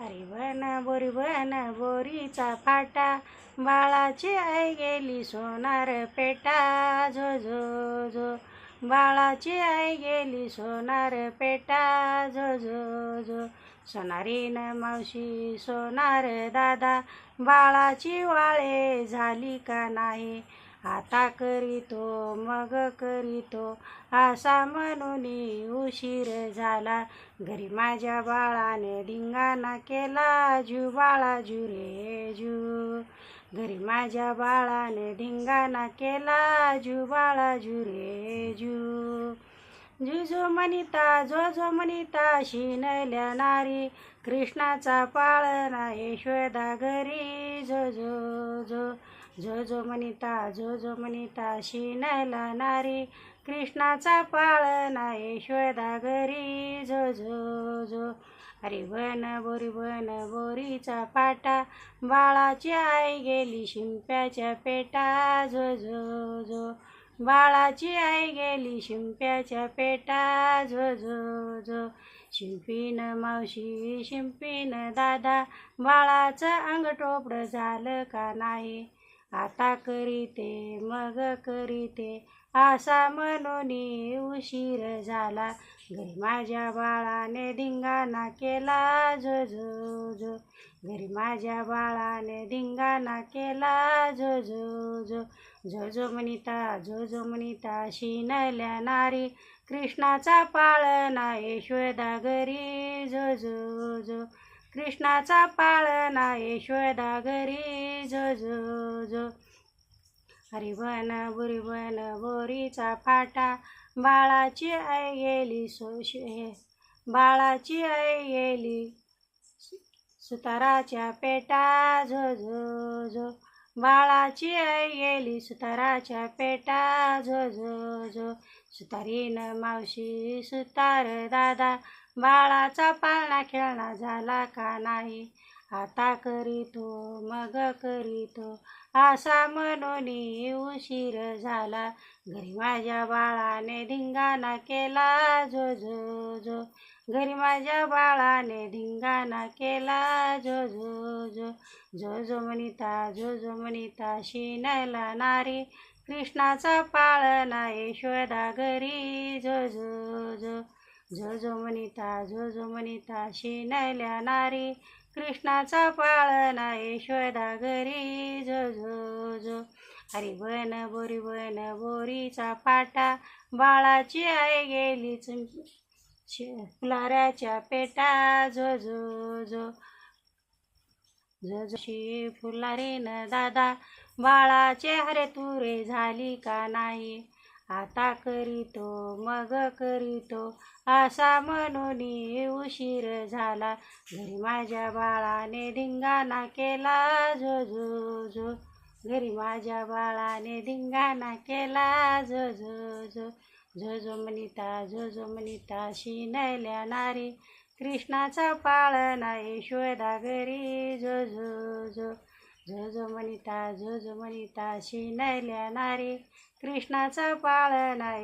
अरे बन बोरी बन बोरीचा फाटा बाळाची आई गेली सोनार पेटा. झो झो झो बाळाची आई गेली सोनार पेटा. झो झो झो सोनारीन मावशी सोनार दादा बाळाची वाळे झाली का नाही? आता करीतो मग करीतो. असा म्हणून उशीर झाला. घरी माझ्या बाळाने धिंगाणा केला. जू बाळा जू रे जू. घरी माझ्या बाळाने धिंगाणा केला. जू बाळा जू रे जू. जुजो मनिता जो जो मनिता शिनल्या नारी. कृष्णाचा पाळणा यशोदा घरी. जो जो जो. जो जो मनिता जो जो मनिता शिनला नारी कृष्णाचा पाळणा यशोदा घरी. जो जो जो अरे बन बोरी बन बोरीचा पाटा बाळाची आई गेली शिंप्याच्या पेटा. जो जो जो बाळाची आई गेली शिंप्याच्या पेटा. झो झो झो शिंपीन मावशी शिंपीन दादा बाळाचं अंग टोपडं झालं का नाही? आता करीते मग करीते असा म्हणून उशीर झाला. घरी माझ्या बाळाने धिंगाणा केला झो झो झो. घरी माझ्या बाळाने धिंगाणा केला झो झो झो. झो झो मनिता झो झो मनिता शिनल्या नारी. कृष्णाचा पाळणा यशोदा घरी झो झो झो. कृष्णाचा पाळणा यशोदा घरी झो झो झो बोरीचा फाटा बाळाची आई गेली सोश. हे बाळाची आई गेली सुताराच्या पेटा झो झो झो बाळाची आई गेली सुताराच्या पेटा झो झो झो सुतारीन मावशी सुतार दादा बाळाचा पाळणा खेळणा झाला का नाही? आता करीतो मग करीतो. असा मनोनी उशीर झाला. घरी माझ्या बाळाने धिंगाणा केला. जो जो जो घरी माझ्या बाळाने धिंगाणा केला. जो जो जो जो जो मनिता जो जो मनिता शिनला नारी. कृष्णाचा पाळणा यशोदा घरी. जो जो जो झो झो मनिता झो झो मनिता शिनल्या नारी कृष्णाचा पाळणा यशोदा घरी झो झो झो अरे बन बोरी बन बोरीचा पाटा बाळाची आई गेली फुलाऱ्याच्या पेटा झो झो झो झो फुलारीन दादा बाळाचे हरे तुरे झाली का नाही? आता करीतो मग करीतो असा म्हणून उशीर झाला. घरी माझ्या बाळाने धिंगाणा केला जो जो जो घरी माझ्या बाळाने धिंगाणा केला जो जो जो झो झो मनिता झो झो मनिता शिनल्या नारी. कृष्णाचा पाळणा यशोदा घरी झो झो झो. जो जो मनिता जो जो मनिता शिनल्या नारी कृष्णाचा पाळणा